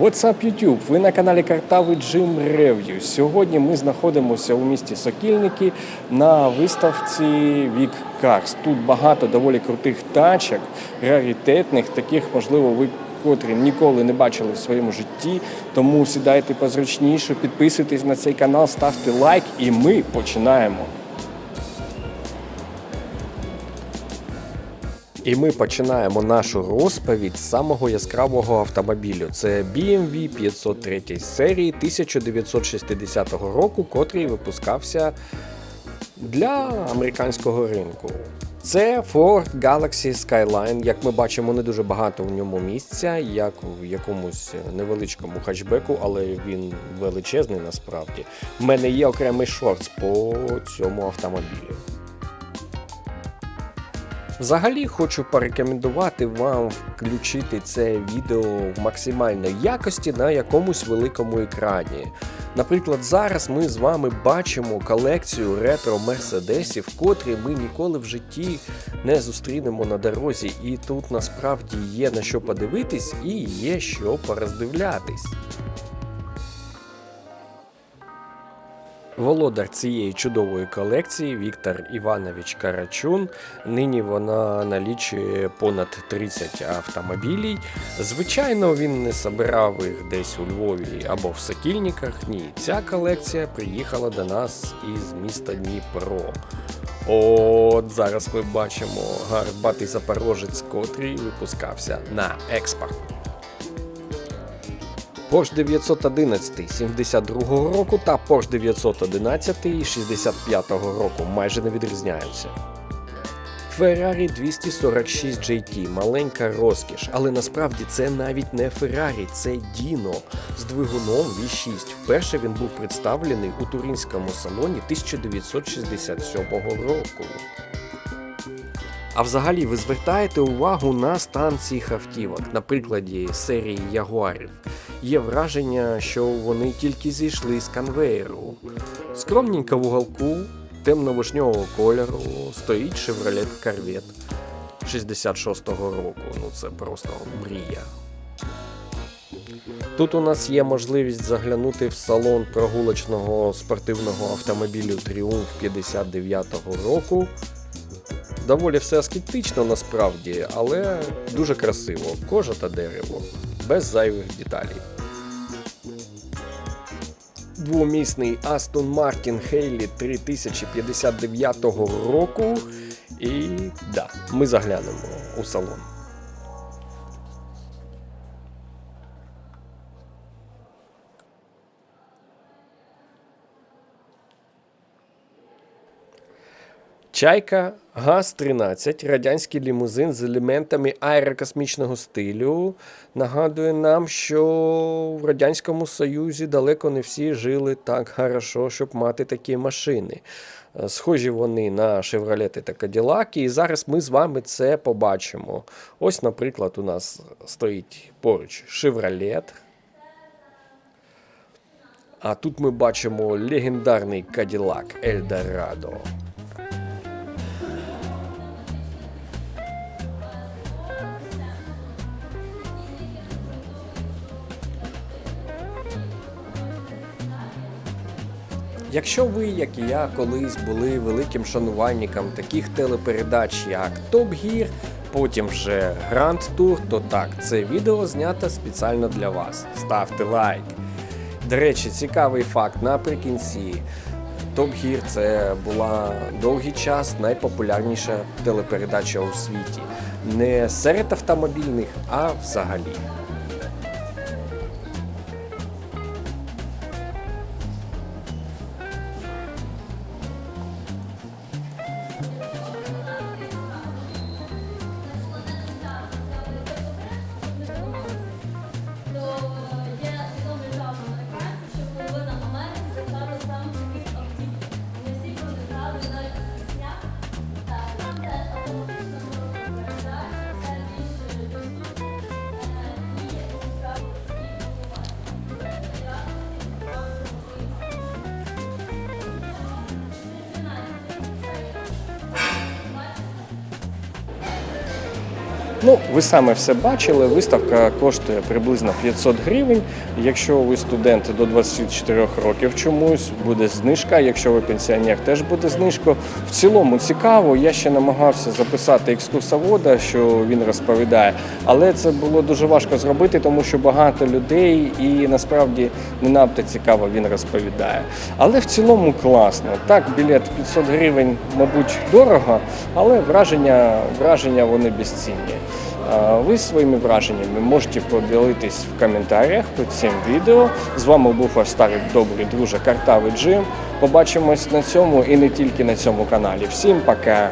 What's up, YouTube? Ви на каналі Картавий Джим Рев'ю. Сьогодні ми знаходимося у місті Сокільники на виставці Вік Cars. Тут багато доволі крутих тачок, раритетних, таких, можливо, ви котрі ніколи не бачили в своєму житті. Тому сідайте позручніше, підписуйтесь на цей канал, ставте лайк, і ми починаємо. І ми починаємо нашу розповідь з самого яскравого автомобілю. Це BMW 503 серії 1960 року, котрий випускався для американського ринку. Це Ford Galaxy Skyline. Як ми бачимо, не дуже багато в ньому місця, як в якомусь невеличкому хатчбеку, але він величезний насправді. У мене є окремий шортс по цьому автомобілю. Взагалі хочу порекомендувати вам включити це відео в максимальній якості на якомусь великому екрані. Наприклад, зараз ми з вами бачимо колекцію ретро мерседесів, котрі ми ніколи в житті не зустрінемо на дорозі, і тут насправді є на що подивитись і є що пороздивлятись. Володар цієї чудової колекції Віктор Іванович Карачун. Нині вона налічує понад 30 автомобілів. Звичайно, він не собирав їх десь у Львові або в Сокільниках. Ні, ця колекція приїхала до нас із міста Дніпро. От зараз ми бачимо гарбатий запорожець, котрий випускався на експорт. Porsche 911 72 року та Porsche 911 65 року майже не відрізняються. Ferrari 246 GT маленька розкіш, але насправді це навіть не Ferrari, це Dino з двигуном V6. Вперше він був представлений у туринському салоні 1967 року. А взагалі ви звертаєте увагу на стан цих автівок, на прикладі серії Ягуарів. Є враження, що вони тільки зійшли з конвеєру. Скромненько в уголку темно-вишнього кольору стоїть Chevrolet Corvette 66-го року. Ну це просто мрія. Тут у нас є можливість заглянути в салон прогулочного спортивного автомобілю Triumph 59-го року. Доволі все аскетично насправді, але дуже красиво. Кожа та дерево, без зайвих деталей. Двомісний Aston Martin Хейлі 3059 року. І да, ми заглянемо у салон. Чайка ГАЗ-13, радянський лімузин з елементами аерокосмічного стилю, нагадує нам, що в Радянському Союзі далеко не всі жили так хорошо, щоб мати такі машини. Е, Схожі вони на шевролети та каділаки, і зараз ми з вами це побачимо. Ось, наприклад, у нас стоїть поруч шевролет. А тут ми бачимо легендарний каділак Ельдорадо. Якщо ви, як і я, колись були великим шанувальником таких телепередач, як Топ Гір, потім вже Гранд Тур, то так, це відео знято спеціально для вас. Ставте лайк. До речі, цікавий факт наприкінці. Топ Гір це була довгий час найпопулярніша телепередача у світі. Не серед автомобільних, а взагалі. Ну, ви саме все бачили. Виставка коштує приблизно 500 гривень. Якщо ви студент до 24 років чомусь, буде знижка. Якщо ви пенсіонер, теж буде знижка. В цілому цікаво. Я ще намагався записати екскурсовода, що він розповідає, але це було дуже важко зробити, тому що багато людей і насправді не надто цікаво він розповідає. Але в цілому класно. Так, білет 500 гривень, мабуть, дорого, але враження, враження вони безцінні. Ви своїми враженнями можете поділитись в коментарях під цим відео. З вами був ваш старий добрий друже Картавий Джим. Побачимось на цьому і не тільки на цьому каналі. Всім пока!